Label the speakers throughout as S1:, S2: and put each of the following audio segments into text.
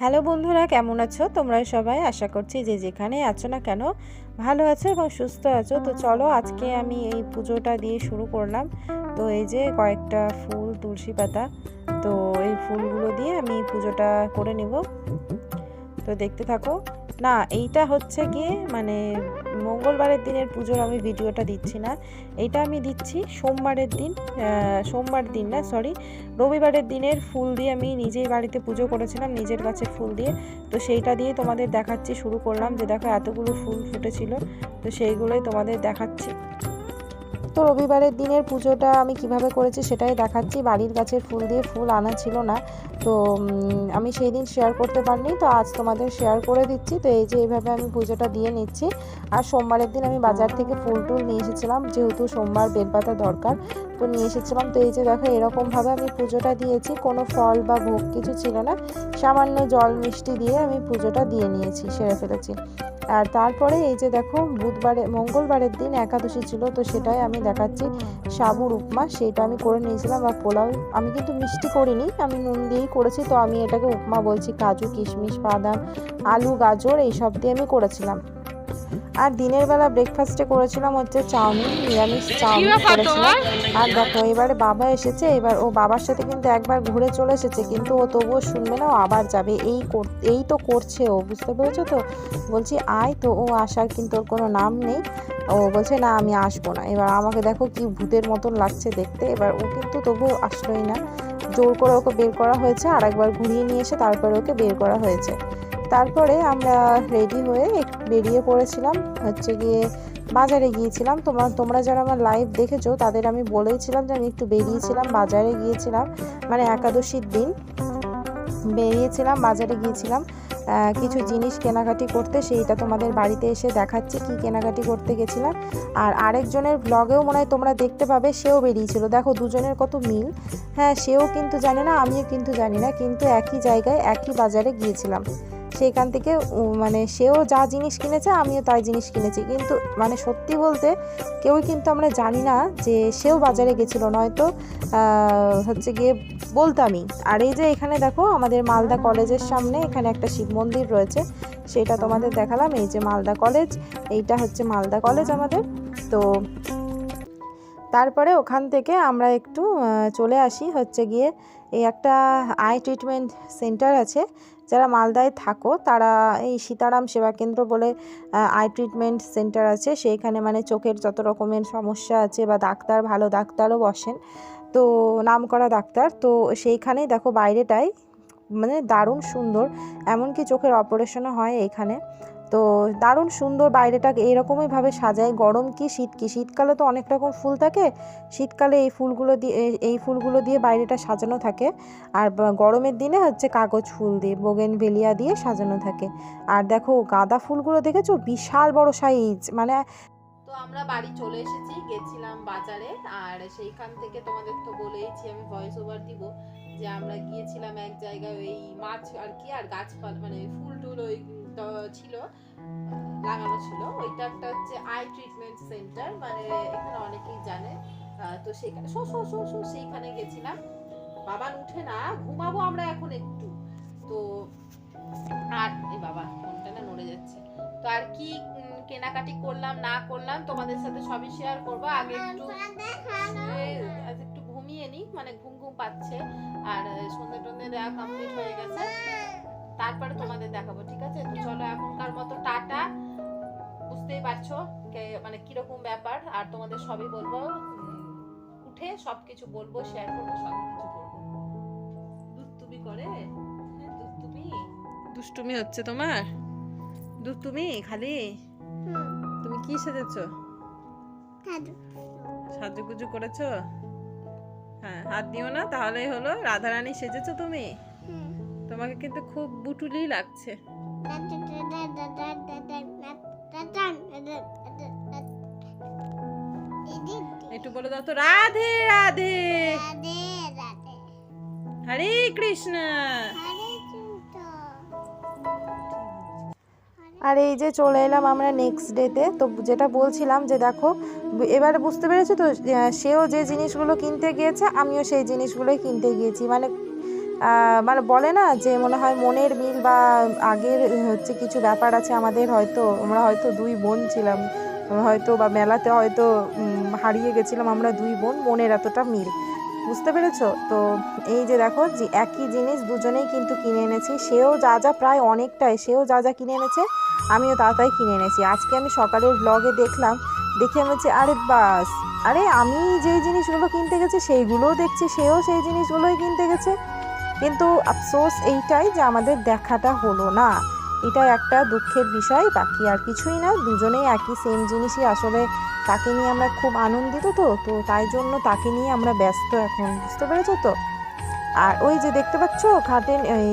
S1: Hello বন্ধুরা, কেমন আছো? তোমরা সবাই আশা করছি যে যেখানে আছো না কেন ভালো আছো এবং সুস্থ আছো। তো চলো আজকে আমি এই পুজোটা দিয়ে শুরু করলাম। তো এই যে কয়েকটা ফুল, তুলসী পাতা, তো এই ফুলগুলো দিয়ে আমি পুজোটা করে নিব। তো দেখতে থাকো। না, এইটা হচ্ছে গিয়ে মানে মঙ্গলবারের দিনের পুজোর আমি ভিডিওটা দিচ্ছি না। এটা আমি দিচ্ছি সোমবারের দিন সোমবার দিন না সরি রবিবারের দিনের ফুল দিয়ে আমি নিজেই বাড়িতে পুজো করেছিলাম, নিজের গাছের ফুল দিয়ে। তো সেইটা দিয়ে তোমাদের দেখাচ্ছি, শুরু করলাম যে দেখো এতগুলো ফুল ফুটেছিল, তো সেইগুলোই তোমাদের দেখাচ্ছি। তো রবিবারের দিনের পুজোটা আমি কীভাবে করেছি সেটাই দেখাচ্ছি। বাড়ির গাছের ফুল দিয়ে ফুল আনা ছিল না। তো আমি সেই দিন শেয়ার করতে পারিনি। তো আজ তোমাদের শেয়ার করে দিচ্ছি। তো এই যে এইভাবে আমি পুজোটা দিয়ে নিচ্ছি। আর সোমবারের দিন আমি বাজার থেকে ফুল টুল নিয়ে এসেছিলাম। যেহেতু সোমবার বেলপাতা দরকার তো নিয়ে এসেছিলাম। তো এই যে দেখো, এরকমভাবে আমি পুজোটা দিয়েছি। কোনো ফল বা ভোগ কিছু ছিল না। সামান্য জল মিষ্টি দিয়ে আমি পুজোটা দিয়ে নিয়েছি, সেরে ফেলেছি। আর তারপরে এই যে দেখো, বুধবারে, মঙ্গলবারের দিন একাদশী ছিল, তো সেটাই আমি দেখাচ্ছি। সাবুর উপমা সেটা আমি করে নিয়েছিলাম আর পোলাও। আমি কিন্তু মিষ্টি করিনি, আমি নুন দিয়েই করেছি, তো আমি এটাকে উপমা বলছি, কাজু, কিশমিশ, বাদাম, আলু, গাজর, এইসব দিয়ে আমি করেছিলাম। আর দিনের বেলা ব্রেকফাস্টে করেছিলাম হচ্ছে চাউমিন নিরামিষ চাউমিন করেছিলাম। আর দেখো এবারে বাবা এসেছে এবার ও বাবার সাথে কিন্তু একবার ঘুরে চলে এসেছে কিন্তু ও তবুও শুনবে না ও আবার যাবে। এই কর- এই তো করছে ও বুঝতে পেরেছ তো? বলছি আয় তো ও আসার কিন্তু ওর কোনো নাম নেই। ও বলছে না আমি আসব না। এবার আমাকে দেখো কি ভূতের মতন লাগছে দেখতে। এবার ও কিন্তু তবুও আসলোই না। জোর করে ওকে বের করা হয়েছে আর একবার ঘুরিয়ে নিয়ে এসে তারপরে ওকে বের করা হয়েছে। তারপরে আমরা রেডি হয়ে বেরিয়ে পড়েছিলাম। হচ্ছে গিয়ে বাজারে গিয়েছিলাম। তোমার, তোমরা যারা আমার লাইভ দেখেছ, তাদের আমি বলেইছিলাম যে আমি একটু বেরিয়েছিলাম, বাজারে গিয়েছিলাম মানে একাদশীর দিন। বেরিয়েছিলাম, বাজারে গিয়েছিলাম কিছু জিনিস কেনাকাটি করতে, সেইটা তোমাদের বাড়িতে এসে দেখাচ্ছি কি কেনাকাটি করতে গেছিলাম। আর আরেকজনের ব্লগেও মনে হয় তোমরা দেখতে পাবে, সেও বেরিয়েছিল। দেখো, দুজনের কত মিল। হ্যাঁ সেও কিন্তু জানে না, আমিও কিন্তু জানি না, কিন্তু একই জায়গায়, একই বাজারে গিয়েছিলাম। সেইখান থেকে মানে সেও যা জিনিস কিনেছে, আমিও তাই জিনিস কিনেছি। কিন্তু মানে সত্যি বলতে কেউই কিন্তু আমরা জানি না যে সেও বাজারে গেছিল। নয়তো হচ্ছে গিয়ে বলতামই আর এই যে এখানে দেখো, আমাদের মালদা কলেজের সামনে এখানে একটা শিব মন্দির রয়েছে। সেটা তোমাদের দেখালাম। এই যে মালদা কলেজ, এইটা হচ্ছে মালদা কলেজ আমাদের। তো তারপরে ওখান থেকে আমরা একটু চলে আসি হচ্ছে গিয়ে এই একটা আই ট্রিটমেন্ট সেন্টার আছে। যারা মালদায় থাকো, তারা এই সীতারাম সেবা কেন্দ্র বলে আই ট্রিটমেন্ট সেন্টার আছে। সেইখানে মানে চোখের যত রকমের সমস্যা আছে বা ডাক্তার, ভালো ডাক্তারও বসেন। তো নামকরা ডাক্তার। তো সেইখানেই দেখো বাইরেটাই মানে দারুণ সুন্দর। এমনকি চোখের অপারেশনও হয় এইখানে। তো দারুণ সুন্দর বাইরেটা এইরকমইভাবে সাজায়। গরম কি শীত কি? শীতকালে তো অনেক রকম ফুল থাকে। শীতকালে এই ফুলগুলো দিয়ে, এই- ফুলগুলো দিয়ে বাইরেটা সাজানো থাকে। আর গরমের দিনে হচ্ছে কাগজ ফুল দিয়ে, বোগেন বেলিয়া দিয়ে সাজানো থাকে। আর দেখো গাঁদা ফুলগুলো দেখেছ? বিশাল বড় সাইজ মানে
S2: তো আমরা বাড়ি চলে এসেছি, গেছিলাম বাজারে। আর সেইখান থেকে তোমাদের তো বলেইছি, আমি ভয়েস ওভার দিব যে আমরা গিয়েছিলাম এক জায়গায় ওই মাছ আর কি, আর গাছপালা মানে ফুল ছিল লাগানো ছিল। ওইটা একটা হচ্ছে আই ট্রিটমেন্ট সেন্টার মানে এখানে অনেকেই জানে তো সেখানে শো শো শো শো সেইখানে গেছিলাম। বাবা উঠে না ঘুমাবো আমরা এখন একটু। তো আর এই বাবা ফোনটা না নড়ে যাচ্ছে। তো আর কি কেনাকাটি করলাম না করলাম তোমাদের সাথে সবই শেয়ার করব। আগে একটু আজ একটু ঘুমিয়ে নি মানে ঘুম ঘুম পাচ্ছে। আর আহ, সন্ধে টন্ধে দেওয়া কমপ্লিট হয়ে গেছে। তারপরে তোমাদের দেখাবো ঠিক আছে? তো চলো এখনকার মতো টাটা। বুঝতেই পারছ কে- মানে কীরকম ব্যাপার আর তোমাদের সবই বলব উঠে সবকিছু বলব শেয়ার করব সব কিছু দুধ করে? হ্যাঁ দুধ দুষ্টুমি হচ্ছে তোমার? দুষ্টুমি খালি? তুমি কি সেজেছো? সাজুগুজু করেছ? হ্যাঁ হাত দিও না তাহলেই হলো রাধারানী সেজেছো তুমি? তোমাকে কিন্তু খুব বুটুলি লাগছে। একটু বলে দাও তো, রাধে রাধে। হরে কৃষ্ণ।
S1: আর এই যে চলে এলাম আমরা নেক্সট ডেতে তো। যেটা বলছিলাম যে দেখো, এবারে বুঝতে পেরেছ তো সেও যে জিনিসগুলো কিনতে গিয়েছে, আমিও সেই জিনিসগুলোই কিনতে গিয়েছি। মানে মানে বলে না যে মনে হয় মনের মিল বা আগের হচ্ছে কিছু ব্যাপার আছে আমাদের হয়তো, আমরা হয়তো দুই বোন ছিলাম, হয়তো বা মেলাতে হয়তো হারিয়ে গেছিলাম আমরা দুই বোন, মনের এতটা মিল। বুঝতে পেরেছ? তো এই যে দেখো যে একই জিনিস দুজনেই কিন্তু কিনে এনেছি, সেও যা যা প্রায় অনেকটাই, সেও যা যা কিনে এনেছে, আমিও তা তাই কিনে এনেছি। আজকে আমি সকালের ব্লগে দেখলাম, দেখে আমি হচ্ছে আরে বাস, আরে আমি যেই জিনিসগুলো কিনতে গেছি, সেইগুলোও দেখছি, সেও সেই জিনিসগুলোই কিনতে গেছে। কিন্তু আফসোস এইটাই যে আমাদের দেখাটা হলো না। এটা একটা দুঃখের বিষয়, বাকি আর কিছুই না। দুজনেই একই সেম জিনিসই আসলে তাকে নিয়ে আমরা খুব আনন্দিত তো তো তাই জন্য তাকে নিয়ে আমরা ব্যস্ত এখন, বুঝতে পেরেছ তো? আর ওই যে দেখতে পাচ্ছ খাটের এই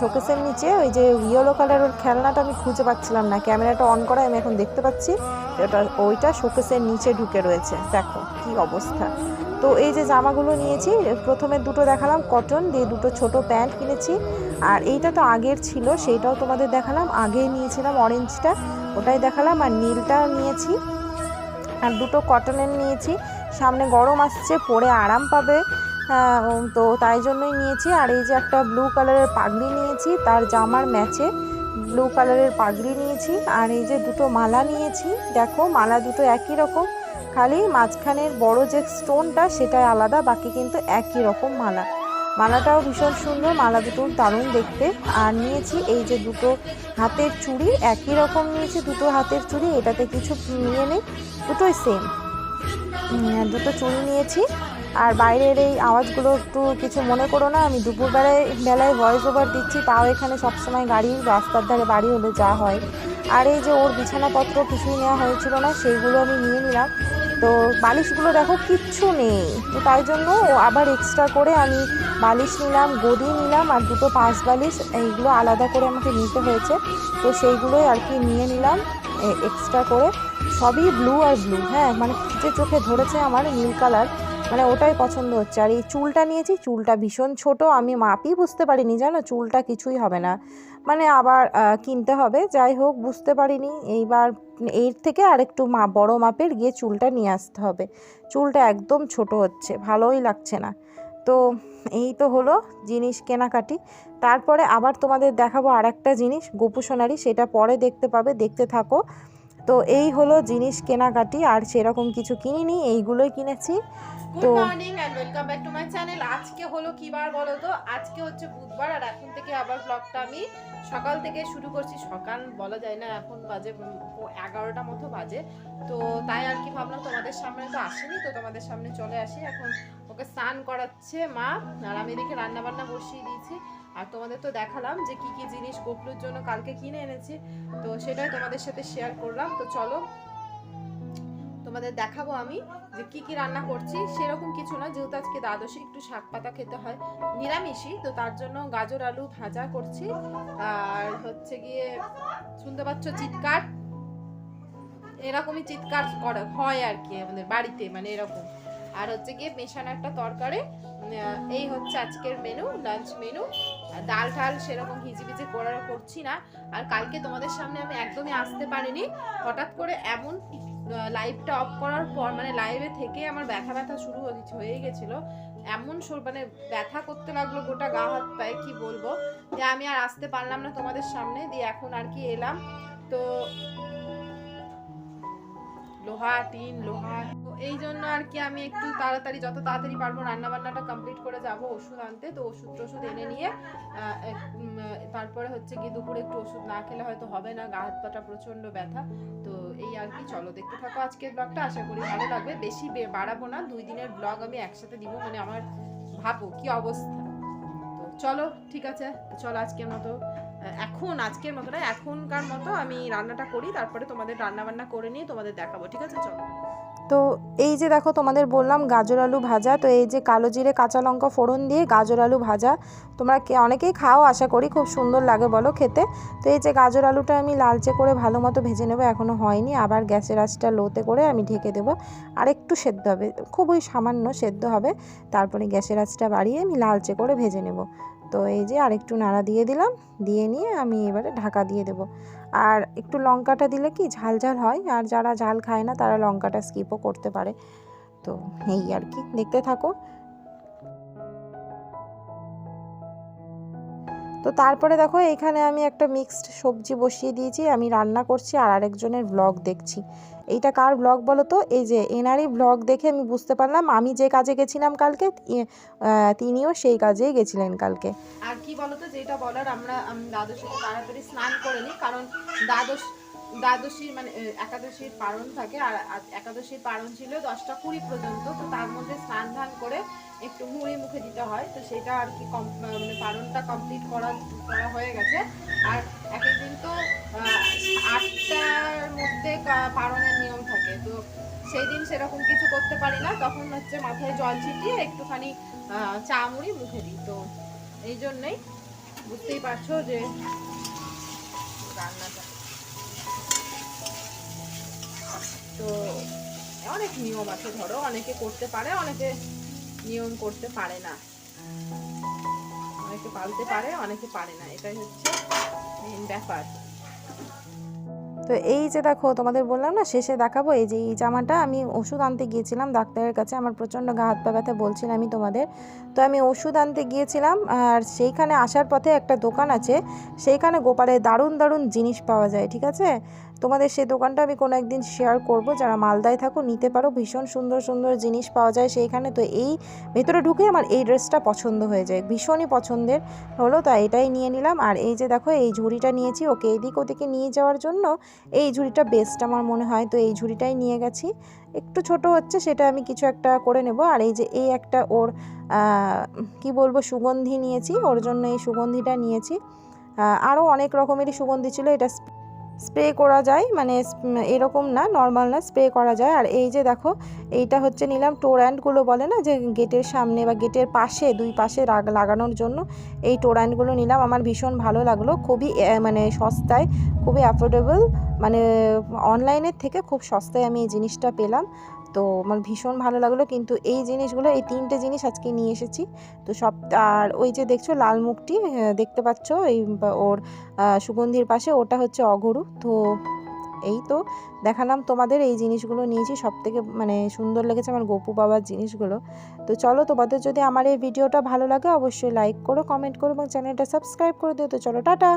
S1: শোকেসের নিচে ওই যে ইয়েলো কালারের খেলনাটা আমি খুঁজে পাচ্ছিলাম না। ক্যামেরাটা অন করা আমি এখন দেখতে পাচ্ছি। ওটা ওইটা শোকেসের নিচে ঢুকে রয়েছে। দেখো কি অবস্থা। তো এই যে জামাগুলো নিয়েছি, প্রথমে দুটো দেখালাম কটন দিয়ে দুটো ছোট প্যান্ট কিনেছি। আর এইটা তো আগের ছিল, সেইটাও তোমাদের দেখালাম। আগে নিয়েছিলাম অরেঞ্জটা ওটাই দেখালাম। আর নীলটা নিয়েছি। আর দুটো কটনের নিয়েছি। সামনে গরম আসছে, পরে আরাম পাবে। তো তাই জন্যই নিয়েছি। আর এই যে একটা ব্লু কালারের পাগড়ি নিয়েছি, তার জামার ম্যাচে ব্লু কালারের পাগড়ি নিয়েছি। আর এই যে দুটো মালা নিয়েছি, দেখো মালা দুটো একই রকম। খালি মাঝখানের বড় যে স্টোনটা সেটাই আলাদা, বাকি কিন্তু একই রকম মালা। মালাটাও ভীষণ সুন্দর, মালা দুটো দারুণ দেখতে। আর নিয়েছি এই যে দুটো হাতের চুড়ি, একই রকম নিয়েছি দুটো হাতের চুড়ি, এটাতে কিছু নিয়ে নেই, দুটোই সেম দুটো চুড়ি নিয়েছি। আর বাইরের এই আওয়াজগুলো একটু কিছু মনে করো না, আমি দুপুরবেলায়, বেলায় ভয়েস ওভার দিচ্ছি, তাও এখানে সবসময় গাড়ি রাস্তার ধারে বাড়ি হলে যা হয়। আর এই যে ওর বিছানাপত্র কিছুই নেওয়া হয়েছিল না, সেইগুলো আমি নিয়ে নিলাম। তো বালিশগুলো দেখো কিচ্ছু নেই। তো তাই জন্য আবার এক্সট্রা করে আমি বালিশ নিলাম, গদি নিলাম আর দুটো পাঁচ বালিশ, এইগুলো আলাদা করে আমাকে নিতে হয়েছে। তো সেইগুলোই আর কি নিয়ে নিলাম এক্সট্রা করে। সবই ব্লু আর ব্লু হ্যাঁ মানে যে চোখে ধরেছে আমার নীল কালার মানে ওটাই পছন্দ হচ্ছে। আর এই চুলটা নিয়েছি, চুলটা ভীষণ ছোট, আমি মাপই বুঝতে পারিনি, জানো? চুলটা কিছুই হবে না। মানে আবার কিনতে হবে, যাই হোক, বুঝতে পারিনি। এইবার এর থেকে আর একটু মা, বড় মাপের গিয়ে চুলটা নিয়ে আসতে হবে। চুলটা একদম ছোট হচ্ছে, ভালোই লাগছে না। তো এই তো হলো জিনিস কেনাকাটি। তারপরে আবার তোমাদের দেখাবো আর একটা জিনিস, গোপু সোনারি সেটা পরে দেখতে পাবে, দেখতে থাকো। তো এই হলো জিনিস কেনাকাটি আর সেরকম কিছু কিনিনি এইগুলোই কিনেছি। তো-
S2: morning and welcome back to my channel আজকে হলো কি বার বলো তো? আজকে হচ্ছে বুধবার আর এখন থেকে আবার ব্লগটা আমি সকাল থেকে শুরু করছি। সকাল বলা যায় না এখন বাজে এগারোটা মতো বাজে। তো তাই আর কি ভাবলাম তোমাদের সামনে তো আসেনি তো তোমাদের সামনে চলে আসি। এখন ওকে স্নান করাচ্ছে মা আর আমি এদিকে রান্না বান্না বসিয়ে দিয়েছি। আর তোমাদের তো দেখালাম যে কি কি জিনিস গোপলুর জন্য কালকে কিনে এনেছি। তো সেটাই তোমাদের সাথে শেয়ার করলাম। তো চলো, তোমাদের দেখাবো আমি যে কি কি রান্না করছি। সেরকম কিছু না, যেহেতু আজকে দ্বাদশী, একটু শাক পাতা খেতে হয়। নিরামিষই, তো তার জন্য গাজর, আলু ভাজা করছি। আর হচ্ছে গিয়ে শুনতে পাচ্ছ চিৎকার? এরকমই চিৎকার করা হয় আর কি আমাদের বাড়িতে মানে এরকম। আর হচ্ছে গিয়ে মেশানো একটা তরকারি এই হচ্ছে আজকের মেনু লাঞ্চ মেনু ডাল ঠাল সেরকম হিজিবিজি করার করছি না। আর কালকে তোমাদের সামনে আমি একদমই আসতে পারিনি। হঠাৎ করে এমন লাইভটা অফ করার পর মানে লাইভে থেকে আমার ব্যথা ব্যথা শুরু হয়ে- গেছিল। এমন সর- মানে ব্যথা করতে লাগল, গোটা গা হাত পায়ে, কি বলব? যে আমি আর আসতে পারলাম না তোমাদের সামনে, দিয়ে এখন আর কি এলাম। তো লোহা, টিন, লোহা। তো এই জন্য আর কি আমি একটু তাড়াতাড়ি, যত তাড়াতাড়ি পারব রান্না বান্নাটা কমপ্লিট করে যাব ওষুধ আনতে। তো ওষুধ টষুধ এনে নিয়ে তারপরে হচ্ছে কি দুপুরে একটু ওষুধ না খেলে হয়তো হবে না, গা হাত পাটা প্রচণ্ড ব্যথা। তো এই আর কি, চলো দেখতে থাকো আজকের ব্লগটা আশা করি ভালো লাগবে। বেশি বাড়াবো না, দুই দিনের ব্লগ আমি একসাথে দিব মানে আমার ভাবো কি অবস্থা। তো চলো, ঠিক আছে, চলো আজকের মতো। এখন, আজকের মতো না, এখনকার মতো আমি রান্নাটা করি, তারপরে তোমাদের রান্না বান্না করে নিয়ে তোমাদের দেখাবো, ঠিক আছে? চলো।
S1: তো এই যে দেখো, তোমাদের বললাম গাজর আলু ভাজা, তো এই যে কালো জিরে কাঁচা লঙ্কা ফোড়ন দিয়ে গাজর আলু ভাজা, তোমরা অনেকেই খাও, আশা করি, খুব সুন্দর লাগে বলো খেতে। তো এই যে গাজর আলুটা আমি লালচে করে ভালো মতো ভেজে নেব এখনও হয়নি, আবার গ্যাসের আঁচটা লোতে করে আমি ঢেকে দেবো। আর একটু সেদ্ধ হবে, খুবই সামান্য সেদ্ধ হবে, তারপরে গ্যাসের আঁচটা বাড়িয়ে আমি লালচে করে ভেজে নেব। তো এই যে আর একটু নাড়া দিয়ে দিলাম, দিয়ে নিয়ে আমি এবারে ঢাকা দিয়ে দেবো। আর একটু লঙ্কাটা দিলে কি ঝাল ঝাল হয়? আর যারা ঝাল খায় না, তারা লঙ্কাটা স্কিপও করতে পারে। তো এই আর কি, দেখতে থাকো। তো তারপরে দেখো এইখানে আমি একটা মিক্সড সবজি বসিয়ে দিয়েছি। আমি রান্না করছি আর আরেকজনের ব্লগ দেখছি। এইটা কার ব্লগ বলো তো এই যে এনারই ব্লগ দেখে আমি বুঝতে পারলাম, আমি যে কাজে গেছিলাম কালকে তিনিও সেই কাজেই গেছিলেন কালকে।
S2: আর কি বলতো, যেটা বলার আমরা, আমি দ্বাদশীতে তাড়াতাড়ি স্নান করে নিই, কারণ দ্বাদশ, দ্বাদশীর মানে একাদশীর পারণ থাকে, আর একাদশীর পারণ ছিল দশটা কুড়ি পর্যন্ত, তো তার মধ্যে স্নান ধান করে একটু মুড়ি মুখে দিতে হয়, তো সেটা আর কি কম মানে পারণটা কমপ্লিট করা করা হয়ে গেছে। আর এক একদিন তো আটটার মধ্যে পারণের তো সেই দিন সেরকম কিছু করতে পারি না। তখন হচ্ছে মাথায় জল ছিটিয়ে একটুখানি চা মুড়ি মুখে দিই। তো এই জন্যই বুঝতেই পারছ যে রান্নাটা। তো অনেক নিয়ম আছে ধরো, অনেকে করতে পারে, অনেকে নিয়ম করতে পারে না। অনেকে পালতে পারে, অনেকে পারে না। এটাই হচ্ছে মেন ব্যাপার।
S1: তো এই যে দেখো, তোমাদের বললাম না, শেষে দেখাবো এই যে এই জামাটা। আমি ওষুধ আনতে গিয়েছিলাম ডাক্তারের কাছে, আমার প্রচণ্ড গা হাত পা ব্যথা বলছিলাম আমি তোমাদের। তো আমি ওষুধ আনতে গিয়েছিলাম, আর সেইখানে আসার পথে একটা দোকান আছে, সেইখানে গোপালের দারুণ দারুণ জিনিস পাওয়া যায়, ঠিক আছে? তোমাদের সেই দোকানটা আমি কোনো একদিন শেয়ার করব। যারা মালদায় থাকো, নিতে পারো। ভীষণ সুন্দর সুন্দর জিনিস পাওয়া যায় সেইখানে। তো এই ভেতরে ঢুকে আমার এই ড্রেসটা পছন্দ হয়ে যায়। ভীষণই পছন্দের। হলো তো এটাই নিয়ে নিলাম। আর এই যে দেখো, এই ঝুড়িটা নিয়েছি। ওকে এদিক ওদিকে নিয়ে যাওয়ার জন্য এই ঝুড়িটা বেস্ট আমার মনে হয়। তো এই ঝুড়িটাই নিয়ে গেছি। একটু ছোট হচ্ছে, সেটা আমি কিছু একটা করে নেব। আর এই যে এই একটা ওর কি বলব, সুগন্ধি নিয়েছি। ওর জন্য এই সুগন্ধিটা নিয়েছি। আরও অনেক রকমেরই সুগন্ধি ছিল। এটা স্প্রে করা যায় মানে এরকম না নর্মাল না স্প্রে করা যায়। আর এই যে দেখো, এইটা হচ্ছে নিলাম টোরান্টগুলো বলে না, যে গেটের সামনে বা গেটের পাশে, দুই পাশে লাগানোর জন্য এই টোরান্টগুলো নিলাম। আমার ভীষণ ভালো লাগল, খুবই মানে সস্তায়, খুবই অ্যাফোর্ডেবল মানে অনলাইনের থেকে খুব সস্তায় আমি এই জিনিসটা পেলাম। তো আমার ভীষণ ভালো লাগল। কিন্তু এই জিনিসগুলো, এই তিনটে জিনিস আজকে নিয়ে এসেছি। তো সব, আর ওই যে দেখছ লাল মুখটি দেখতে পাচ্ছ? এই ওর সুগন্ধির পাশে ওটা হচ্ছে অগরু তো এই তো দেখালাম তোমাদের এই জিনিসগুলো নিয়েছি। সব থেকে মানে সুন্দর লেগেছে আমার গপু বাবার জিনিসগুলো। তো চলো তোমাদের যদি আমার এই ভিডিওটা ভালো লাগে অবশ্যই লাইক করো কমেন্ট করো এবং চ্যানেলটা সাবস্ক্রাইব করে দিও। তো চলো, টাটা!